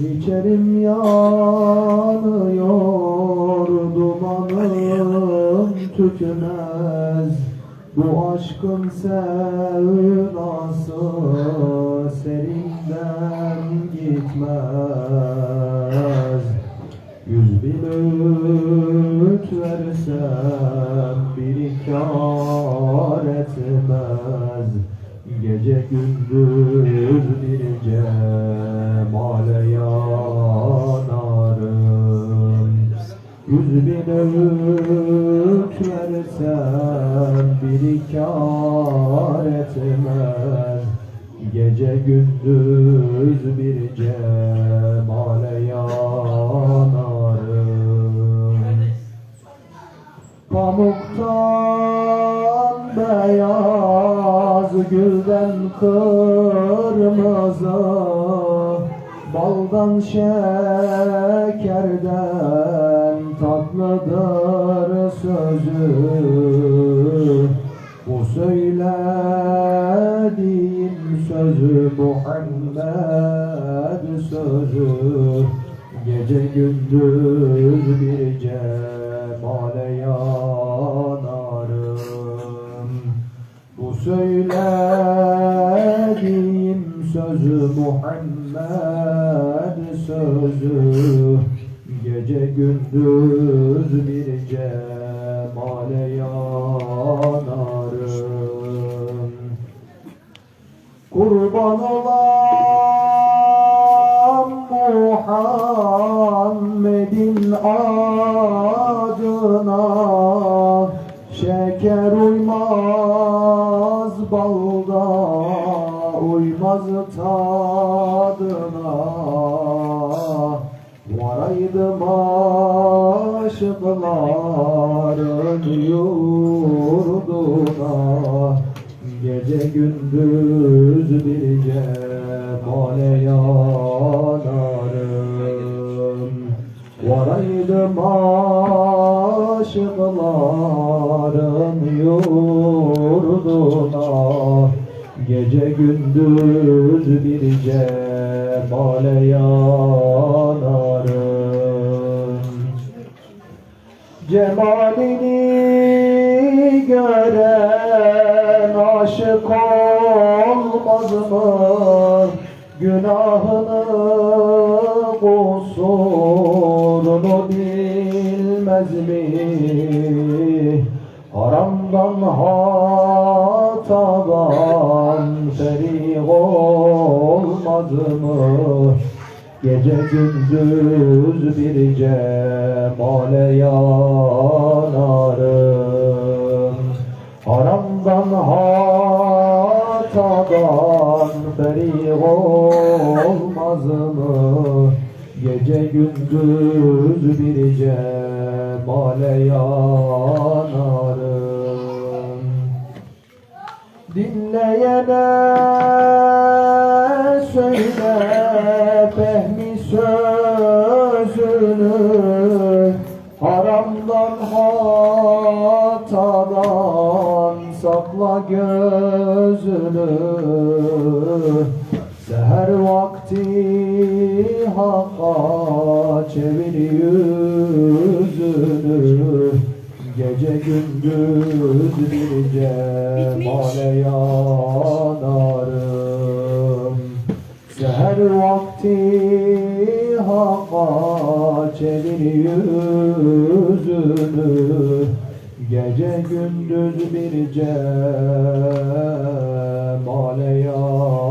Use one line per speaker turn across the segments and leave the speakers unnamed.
İçerim yanıyor dumanım tütmez Bu aşkın sevdası serinden gitmez. Yüz bin öğüt versem bir kar etmez. Gece gündüz bir cemale Yüz bin öğüt versem bir kar etmez. Gece gündüz bir cemale yanarım. Pamuktan beyaz, gülden kırmızı. Baldan şekerden tatlıdır sözü Bu söylediğim sözü Muhammed sözü. Gece gündüz bir cemale yanarım. Bu söylediğim sözü Muhammed sözü Gece gündüz bir cemale yanarım yurduna Gece gündüz bir cemale yanarım. Varaydım aşıkların yurduna Gece gündüz bir cemale yanarım. Cemalini olmaz mı? Günahını kusurunu bilmez mi? Haramdan hatadan ferik olmaz mı? Gece gündüz bir cemale yanarım Haramdan hatadan beri olmaz mı? Gece gündüz bir cemale yanarım Dinleyene vakti hakka çevir yüzünü. Gece gündüz bir cemale yanarım. Seher vakti hakka çevir yüzünü. Gece gündüz bir cemale yanarım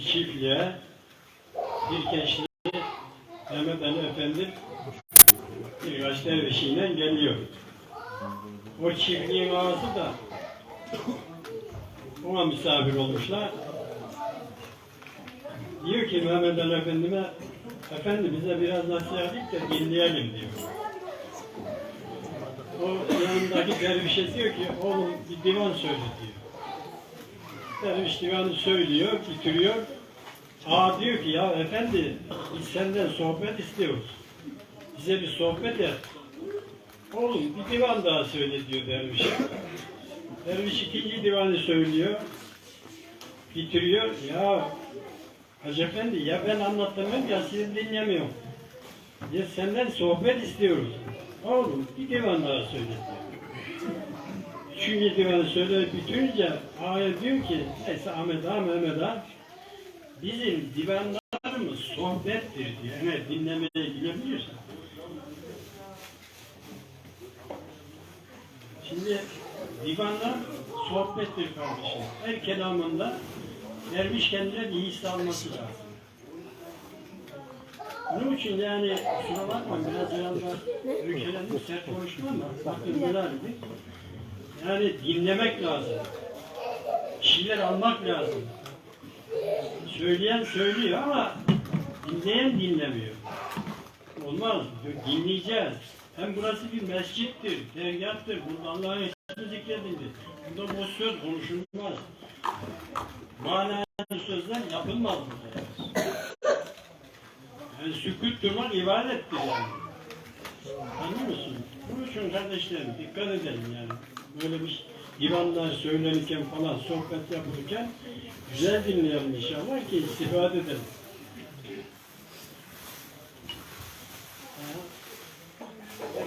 çiftliğe bir gençlik Mehmet Ali Efendi birkaç dervişiyle geliyor. O çiftliğin ağası da ona misafir olmuşlar. Diyor ki Mehmet Ali Efendi'me Efendi bize biraz nasihat et de dinleyelim diyor. O yanındaki dervişe diyor ki oğlum bir divan söyle diyor. Derviş divanı söylüyor, bitiriyor. Aa diyor ki ya efendi biz senden sohbet istiyoruz. Bize bir sohbet et. Oğlum bir divan daha söyle diyor derviş. Derviş ikinci divanı söylüyor. Bitiriyor. Ya Hacı Efendi ya ben anlatamıyorum ya siz dinlemiyorum. Ya senden sohbet istiyoruz. Oğlum bir divan daha söyle diyor. Üçüncü divanı söyleyip bitirince Ağaya diyor ki neyse Ahmet Ağa Mehmet Ağa bizim divanlarımız sohbettir diyor. Yani dinlemeye bilebiliyorsan. Şimdi divanlar sohbettir kardeşim. Her kelamında derviş kendine bir his alması lazım. Bunun için yani kusura bakmayın biraz biraz da sert konuştum ama bakın gülerdik. Yani dinlemek lazım. Bir şeyler almak lazım. Söyleyen söylüyor ama dinleyen dinlemiyor. Olmaz. Dinleyeceğiz. Hem burası bir mescittir, dergahtır. Burada Allah'ın ismi zikredilir. Burada boş söz konuşulmaz. Manalı sözler yapılmaz burada. Yani sükut durmak ibadettir yani. Anlıyor musun? Bunun için kardeşlerim dikkat edelim yani. Böyle bir divanlar söylenirken falan sohbet yapılırken güzel dinleyelim inşallah ki istifade edelim.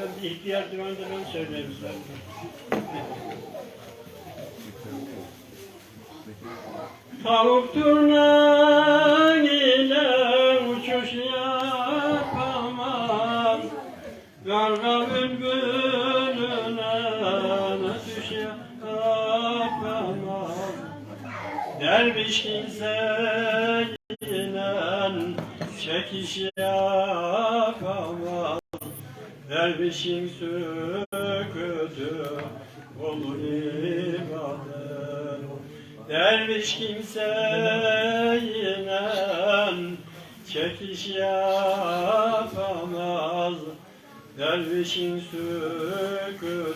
Ben bir ihtiyar divanında ben söyleyeyim size. Tavuk turna ile uçuş yapamaz Garga bülbülüne Derviş kimseyle çekiş yapamaz Dervişin sükûtu olur ibadet. Derviş kimseyle çekiş yapamaz Dervişin sükûtu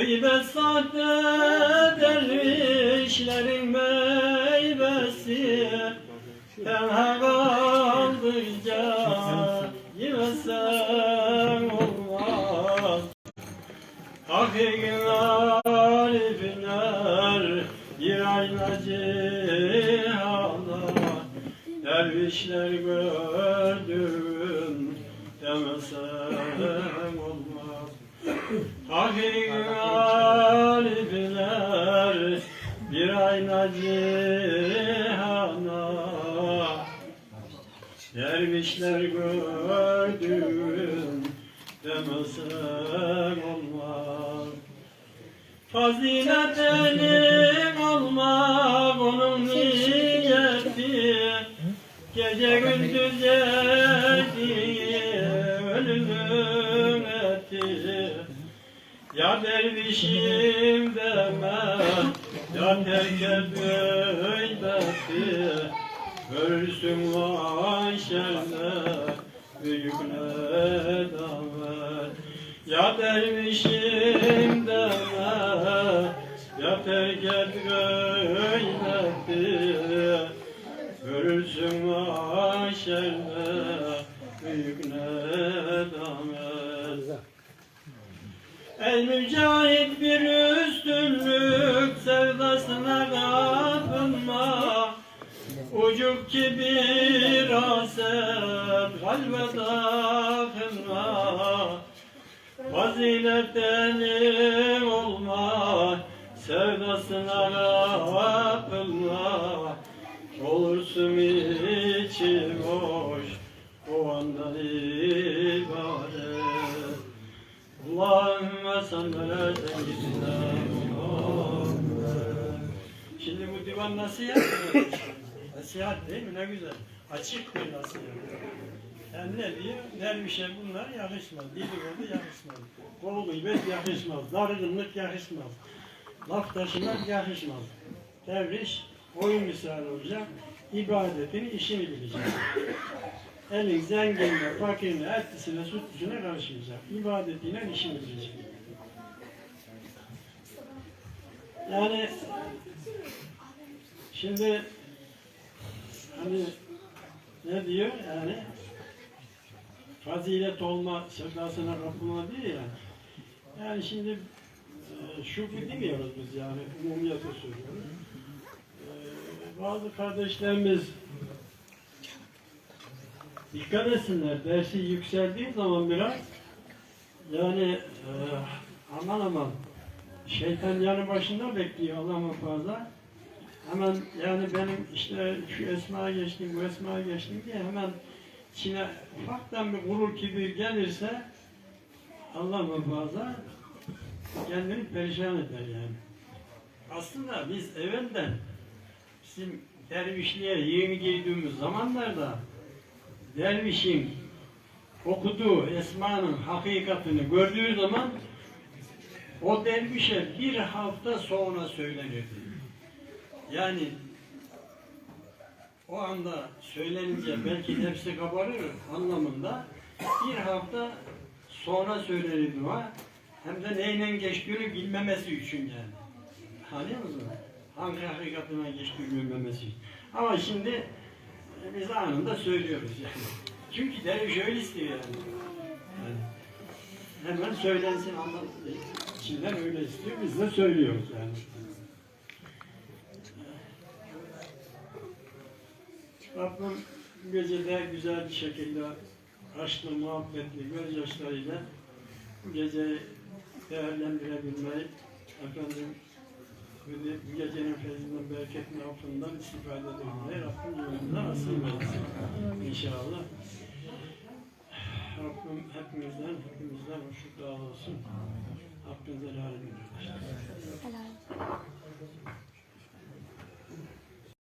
Gıybet sahte dervişlerin meyvesi. Tenha kaldıkça yemesen olmaz. Hakiki galipler bir ayna cihana. Dervişler gördüm demesen olmaz Hakiki galipler bir ayna cihana. Dervişler gördüm demesen olmaz. Fazilet elim olmak onun niyeti. Gece gündüz yedi ölümün eti Ya dervişim deme Ya terk et gıybeti Ölsün mahşerde büyük nedamet Ya dervişim deme Ya terk et gıybeti Ölsün mahşerde Ey mücahit bir üstünlük sevdasına kapılma Ucuk gibi raset kalbe takılma Fazilet elim olma Sevdasına kapılma. Olursun içi boş O anda ibaret. Allahümme ala seyyidina Muhammed. Şimdi bu divan nasihat nasihat değil mi? Ne güzel. Açık bir nasihat. Yani ne diyor? Dervişe bunlar yakışmaz. Dedikodu yakışmaz. Kol gıybet yakışmaz. Dargınlık yakışmaz. Laf taşımak yakışmaz. Derviş oyun misali olacak. İbadetini, işini bilecek. Elin zenginle, fakirle, etlisine, sütlüsüne karışmayacak. İbadetiyle işini bilecek. Yani şimdi hani ne diyor yani fazilet olma sevdasına kapılma diyor ya. Yani şimdi e, şükür demiyoruz biz yani umumiyete söylüyoruz. E, bazı kardeşlerimiz dikkat etsinler dersi yükseldiği zaman biraz yani e, aman aman şeytan yanı başında bekliyor Allah muhafaza. Hemen yani benim işte şu esmaya geçtim, bu esmaya geçtim diye hemen içine ufaktan bir gurur kibir gelirse Allah muhafaza kendini perişan eder yani. Aslında biz evvelden bizim dervişliğe yeni girdiğimiz zamanlarda dervişin okuduğu esmanın hakikatini gördüğü zaman o dervişe bir hafta sonra söylenirdi. Yani o anda söylenince belki nefsi kabarır anlamında bir hafta sonra söylenirdi o. Hem de neyle geçtiğini bilmemesi için yani. Anlıyor musun? Hangi hakikatine geçtiğini bilmemesi için. Ama şimdi biz anında söylüyoruz yani. Çünkü derviş öyle istiyor yani. yani hemen söylensin anlam içinden öyle istiyor. Biz de söylüyoruz yani. Rabbim gecede güzel bir şekilde aşklı, muhabbetli, gözyaşlarıyla bu geceyi değerlendirebilmeyi efendim bu gecenin feyzinden, bereketinden, affından istifade edebilmeyi Rabbim cümlemize nasip etsin. İnşallah. Rabbim hepimizden, hepimizden hoşnut olsun.
Hello.